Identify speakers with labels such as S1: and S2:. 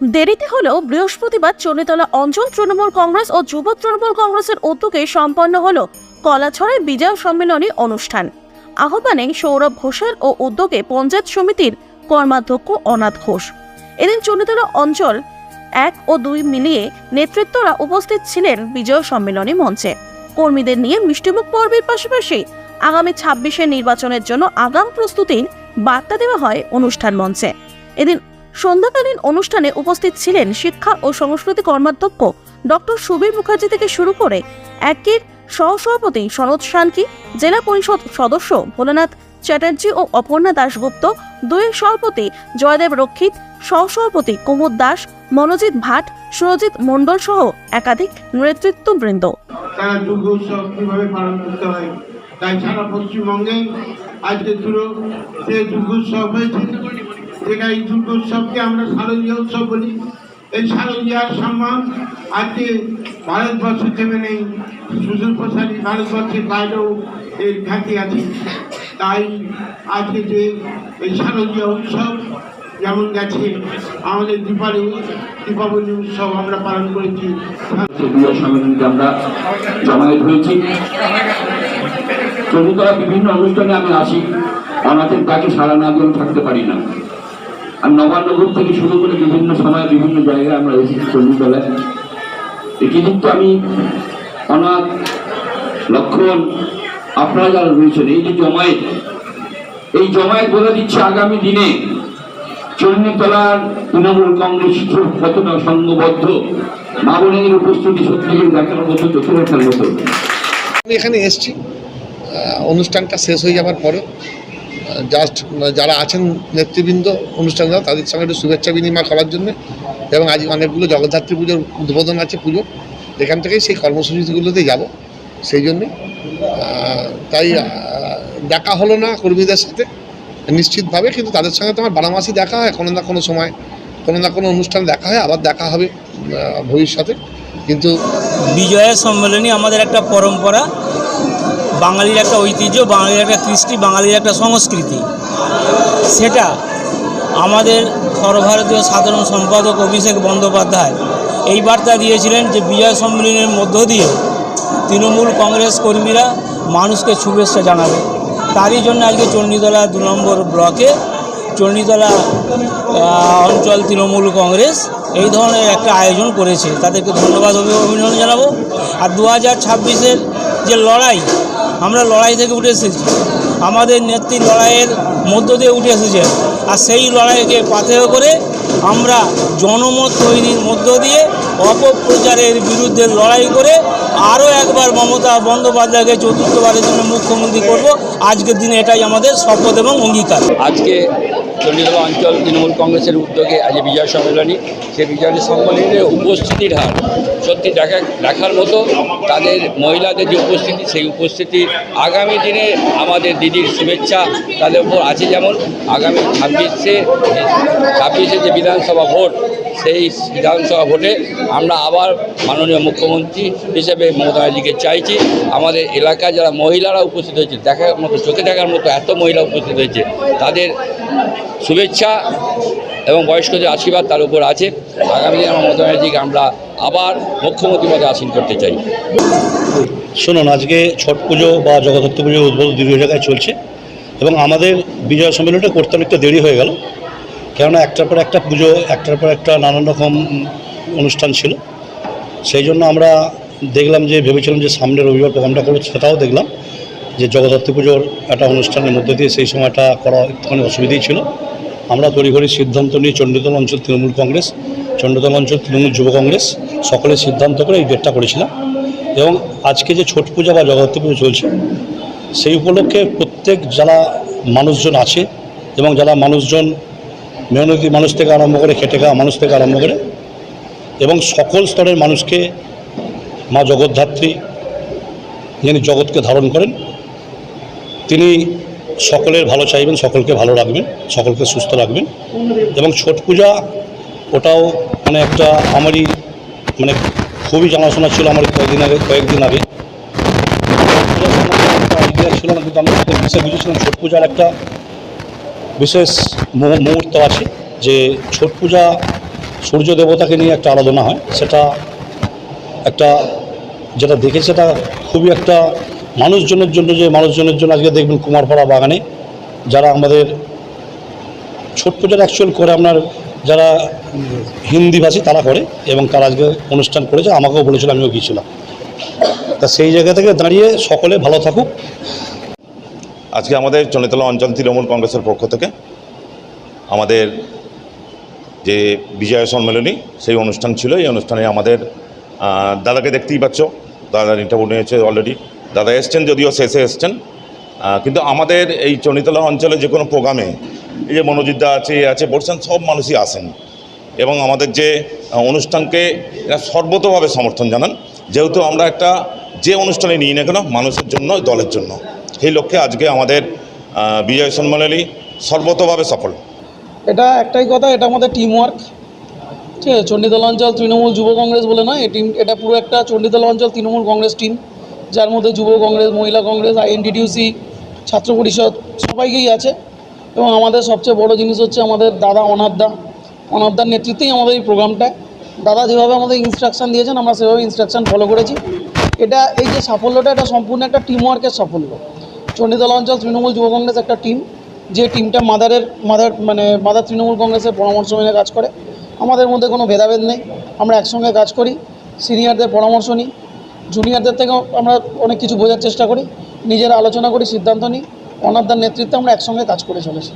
S1: দেরিতে হলেও বৃহস্পতিবার চণ্ডীতলা অঞ্চল তৃণমূল কংগ্রেস ও যুব তৃণমূল কংগ্রেসের উদ্যোগে সম্পন্ন হল কলাছড়ায় বিজয় সম্মেলনী অনুষ্ঠান। আহ্বানে সৌরভ ঘোষাল ও উদ্যোগে পঞ্চায়েত সমিতির কর্মাধ্যক্ষ অনাথ ঘোষ। এদিন চণ্ডীতলা অঞ্চল এক ও দুই মিলিয়ে নেতৃত্বরা উপস্থিত ছিলেন বিজয় সম্মেলনী মঞ্চে। কর্মীদের নিয়ে মিষ্টিমুখ পর্বের পাশাপাশি আগামী ছাব্বিশে নির্বাচনের জন্য আগাম প্রস্তুতির বার্তা দেওয়া হয় অনুষ্ঠান মঞ্চে। এদিন সন্ধ্যাকালীন অনুষ্ঠানে উপস্থিত ছিলেন শিক্ষা ও সংস্কৃতি কর্মাধ্যক্ষ ডক্টর সুবীর মুখার্জি থেকে শুরু করে একের সহসভাপতি সনদ শানকি, জেলা পরিষদ সদস্য ভোলানাথ চ্যাটার্জি ও অপর্ণা দাশগুপ্ত, দুয়ের সভাপতি জয়দেব রক্ষিত, সহসভাপতি কুমুদ দাস মনোজিৎ ভাট, সুরজিৎ মণ্ডল সহ একাধিক নেতৃত্ববৃন্দ।
S2: তাই সারা পশ্চিমবঙ্গে আজকে শুরু যে দুর্গোৎসব হয়েছে যেটা এই দুর্গোৎসবকে আমরা শারদীয় উৎসব বলি। এই শারদীয়ার সম্মান আজকে ভারতবর্ষ থেমে নেই। সুদূর প্রসারী ভারতবর্ষের বাইরেও এর খ্যাতি আছে। তাই আজকে যে এই শারদীয় উৎসব যেমন গেছে, আমাদের দীপাবলি দীপাবলি উৎসব আমরা পালন করেছি।
S3: আমরা হয়েছি। চণ্ডীতলা বিভিন্ন অনুষ্ঠানে আমি আসি। আমাদের তাকে সারা না থাকতে পারি না। আমি নবান্নগর থেকে শুরু করে বিভিন্ন সময় বিভিন্ন জায়গায় আমরা এসেছি চণ্ডীতলায় কিন্তু আমি অনাথ, লক্ষণ, আপনারা যারা রয়েছেন, এই যে জমায়েত, এই জমায়েত বলে দিচ্ছে আগামী দিনে চণ্ডীতলার তৃণমূল কংগ্রেস কতটা সংঘবদ্ধ মা উপস্থিতি সত্যি দেখার মতো চোখে রাখার মতো।
S4: আমি এখানে এসছি। অনুষ্ঠানটা শেষ হয়ে যাওয়ার পরে জাস্ট যারা আছেন নেতৃবৃন্দ অনুষ্ঠান তাদের সঙ্গে একটু শুভেচ্ছা বিনিময় করার জন্য এবং আজ অনেকগুলো জগদ্ধাত্রী পুজোর উদ্বোধন আছে পুজো এখান থেকেই সেই কর্মসূচিগুলোতে যাব। সেই জন্যে তাই দেখা হলো না কর্মীদের সাথে, নিশ্চিতভাবে, কিন্তু তাদের সঙ্গে তো আমার বারো মাসই দেখা হয়, কোনো না কোনো সময়, কোনো না কোনো অনুষ্ঠান দেখা হয়, আবার দেখা হবে ভবিষ্যতে। কিন্তু
S5: বিজয়ের সম্মেলনী আমাদের একটা পরম্পরা বাঙালির একটা ঐতিহ্য, বাঙালির একটা কৃষ্টি, বাঙালির একটা সংস্কৃতি। সেটা আমাদের সর্বভারতীয় সাধারণ সম্পাদক অভিষেক বন্দ্যোপাধ্যায় এই বার্তা দিয়েছিলেন যে বিজয় সম্মেলনের মধ্য দিয়ে তৃণমূল কংগ্রেস কর্মীরা মানুষকে শুভেচ্ছা জানাবে। তারই জন্য আজকে চণ্ডীতলা দু নম্বর ব্লকে চণ্ডীতলা অঞ্চল তৃণমূল কংগ্রেস এই ধরনের একটা আয়োজন করেছে। তাদেরকে ধন্যবাদ অভি- অভিনন্দন জানাব। আর দু হাজার যে লড়াই আমরা লড়াই থেকে উঠে এসেছি। আমাদের নেত্রী লড়াইয়ের মধ্য দিয়ে উঠে এসেছে। আর সেই লড়াইকে পাথেয় করে আমরা জনমত তৈরির মধ্য দিয়ে অপপ্রচারের বিরুদ্ধে লড়াই করে আরও একবার মমতা বন্দ্যোপাধ্যায়কে চতুর্থবারের জন্য মুখ্যমন্ত্রী করব। আজকের দিনে এটাই আমাদের শপথ এবং অঙ্গীকার।
S3: আজকে চণ্ডীতলা অঞ্চল তৃণমূল কংগ্রেসের উদ্যোগে আজ বিজয় সম্মেলনী। সেই বিজয় সম্মেলনের উপস্থিতির হার সত্যি দেখা দেখার মতো তাদের মহিলাদের যে উপস্থিতি, সেই উপস্থিতি আগামী দিনে আমাদের দিদির শুভেচ্ছা তাদের উপর আছে যেমন আগামী ছাব্বিশে ছাব্বিশে যে বিধানসভা ভোট সেই বিধানসভা ভোটে আমরা আবার মাননীয় মুখ্যমন্ত্রী হিসেবে মমতা ব্যানার্জিকে চাইছি। আমাদের এলাকায় যারা মহিলারা উপস্থিত হয়েছে, দেখার মতো, চোখে দেখার মতো এত মহিলা উপস্থিত হয়েছে, তাদের শুভেচ্ছা এবং বয়স্কদের আশীর্বাদ তার উপর আছে। আগামী দিনে মমতা ব্যানার্জিকে আমরা আবার মুখ্যমন্ত্রী পদে আসীন করতে চাই।
S6: শুনুন, আজকে ছট পুজো বা জগদ্ধাত্রী পুজো উদ্বোধন দীর্ঘ জায়গায় চলছে এবং আমাদের বিজয় সম্মেলনটা করতে অনেকটা দেরি হয়ে গেল। কেননা একটার পর একটা পুজো, একটার পর একটা নানান রকম অনুষ্ঠান ছিল। সেই জন্য আমরা দেখলাম যে, ভেবেছিলাম যে সামনের রবিবার প্রোগ্রামটা করব, সেটাও দেখলাম যে জগদ্ধাত্রী পুজোর একটা অনুষ্ঠানের মধ্যে দিয়ে সেই সময়টা করা একটুখানি অসুবিধেই ছিল। আমরা তড়িঘড়ি সিদ্ধান্ত নিয়ে চণ্ডীতল অঞ্চল তৃণমূল কংগ্রেস, চণ্ডীতল অঞ্চল তৃণমূল যুব কংগ্রেস সকলে সিদ্ধান্ত করে এই ডেটটা করেছিলাম। এবং আজকে যে ছট পূজা বা জগদ্ধাত্রী পুজো চলছে, সেই উপলক্ষে প্রত্যেক যারা মানুষজন আছে এবং যারা মানুষজন মেহনতি মানুষ থেকে আরম্ভ করে খেটে খাওয়া মানুষ থেকে আরম্ভ করে এবং সকল স্তরের মানুষকে মা জগদ্ধাত্রী যিনি জগৎকে ধারণ করেন, তিনি সকলের ভালো চাইবেন, সকলকে ভালো রাখবেন, সকলকে সুস্থ রাখবেন এবং ছট পূজা ওটাও মানে একটা আমারই মানে খুবই জানাশোনা ছিল আমার কয়েকদিন আগে কয়েকদিন আগে। ছিল না, কিন্তু আমি বুঝেছিলাম ছট পূজার একটা বিশেষ মুহূর্ত আছে যে ছট পূজা সূর্য দেবতাকে নিয়ে একটা আরাধনা হয়। সেটা একটা যেটা দেখেছি সেটা খুবই একটা মানুষজনের জন্য যে মানুষজনের জন্য আজকে দেখবেন কুমারপাড়া বাগানে যারা আমাদের ছোট পুজোর অ্যাকচুয়াল করে আপনার যারা হিন্দিভাষী তারা করে এবং তারা আজকে অনুষ্ঠান করেছে। আমাকেও বলেছিল, আমিও গিয়েছিলাম। তা সেই জায়গা থেকে দাঁড়িয়ে সকলে ভালো থাকুক।
S7: আজকে আমাদের চন্ডিতলা অঞ্চল তৃণমূল কংগ্রেসের পক্ষ থেকে আমাদের যে বিজয় সম্মেলনী, সেই অনুষ্ঠান ছিল। এই অনুষ্ঠানে আমাদের দাদাকে দেখতেই পাচ্ছ। দাদার ইন্টারভিউ নিয়েছে অলরেডি দাদা এসছেন, যদিও শেষে এসছেন। কিন্তু আমাদের এই চণ্ডীতলা অঞ্চলে যে কোনো প্রোগ্রামে এই যে মনোজিৎদা আছে, এ আছে বলছেন সব মানুষই আসেন। এবং আমাদের যে অনুষ্ঠানকে এরা সর্বতভাবে সমর্থন জানান। যেহেতু আমরা একটা যে অনুষ্ঠানে নিই না কেন, মানুষের জন্য, দলের জন্য। সেই লক্ষ্যে আজকে আমাদের বিজয় সম্মেলনী সর্বতভাবে সফল।
S8: এটা একটাই কথা, এটা আমাদের টিম ওয়ার্ক ঠিক আছে চণ্ডীতলা অঞ্চল তৃণমূল যুব কংগ্রেস বলে নয়, এই এটা পুরো একটা চণ্ডীতলা অঞ্চল তৃণমূল কংগ্রেস টিম যার মধ্যে যুব কংগ্রেস, মহিলা কংগ্রেস আইএনটিটিউসি ছাত্র পরিষদ, সবাইকেই আছে। এবং আমাদের সবচেয়ে বড় জিনিস হচ্ছে আমাদের দাদা অনাথদা অনাথদার নেতৃত্বেই আমাদের এই প্রোগ্রামটা দাদা যেভাবে আমাদের ইনস্ট্রাকশন দিয়েছেন, আমরা সেভাবে ইনস্ট্রাকশন ফলো করেছি। এটা, এই যে সাফল্যটা, এটা সম্পূর্ণ একটা টিম ওয়ার্কের সাফল্য। চণ্ডীতলা অঞ্চল, তৃণমূল যুব কংগ্রেস একটা টিম যে টিমটা মাদারের মাদার মানে মাদার তৃণমূল কংগ্রেসের পরামর্শ মেনে কাজ করে। আমাদের মধ্যে কোনো ভেদাভেদ নেই, আমরা একসঙ্গে কাজ করি সিনিয়রদের পরামর্শ নিই জুনিয়রদের থেকেও আমরা অনেক কিছু বোঝার চেষ্টা করি, নিজেরা আলোচনা করি, সিদ্ধান্ত নিই অনারদার নেতৃত্বে আমরা একসঙ্গে কাজ করে চলেছি।